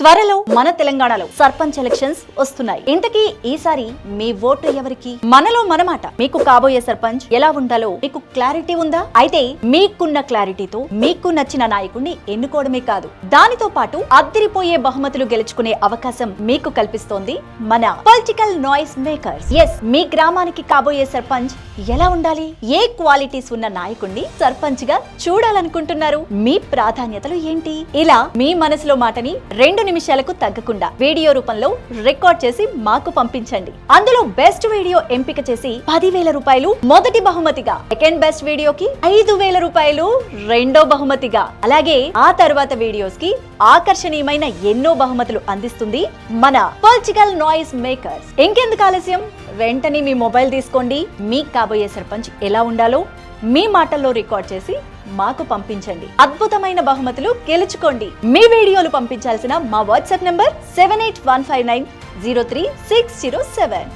త్వరలో మన తెలంగాణలో సర్పంచ్ ఎలక్షన్స్ వస్తున్నాయి. ఇంతకీ ఈసారి మీ ఓటు ఎవరికి? మనలో మనమాట. మీకు కాబోయే సర్పంచ్ ఎలా ఉండాలో మీకు క్లారిటీ ఉందా? అయితే మీకున్న క్లారిటీతో మీకు నచ్చిన నాయకుడిని ఎన్నుకోవడమే కాదు. దానితో పాటు అద్దరిపోయే బహుమతులు గెలుచుకునే అవకాశం మీకు కల్పిస్తోంది మన పొలిటికల్ నాయిస్ మేకర్స్ ఎస్ మీ గ్రామానికి కాబోయే సర్పంచ్ ఎలా ఉండాలి? ఏ క్వాలిటీస్ ఉన్న నాయకుడిని సర్పంచ్గా చూడాలనుకుంటున్నారు? మీ ప్రాధాన్యతలు ఏంటి? ఇలా మీ మనసులో మాటని రెండు నిమిషాలకు తగ్గకుండా వీడియో రూపంలో రికార్డ్ చేసి మాకు పంపించండి. అందులో బెస్ట్ వీడియో ఎంపిక చేసి పదివేల రూపాయలు మొదటి బహుమతిగా సెకండ్ బెస్ట్ వీడియోకి ఐదు వేల రూపాయలు రెండో బహుమతిగా. అలాగే ఆ తర్వాత వీడియోస్కి ఆకర్షణీయమైన ఎన్నో బహుమతులు అందిస్తుంది మన పొలిటికల్ నాయిస్ మేకర్స్ ఇంకెందుకు ఆలస్యం? వెంటనే మీ మొబైల్ తీసుకోండి. మీకు కాబోయే సర్పంచ్ ఎలా ఉండాలో మీ మాటల్లో రికార్డ్ చేసి మాకు పంపించండి. అద్భుతమైన బహుమతులు గెలుచుకోండి. మీ వీడియోలు పంపించాల్సిన మా WhatsApp number seven eight one five nine zero three six zero seven.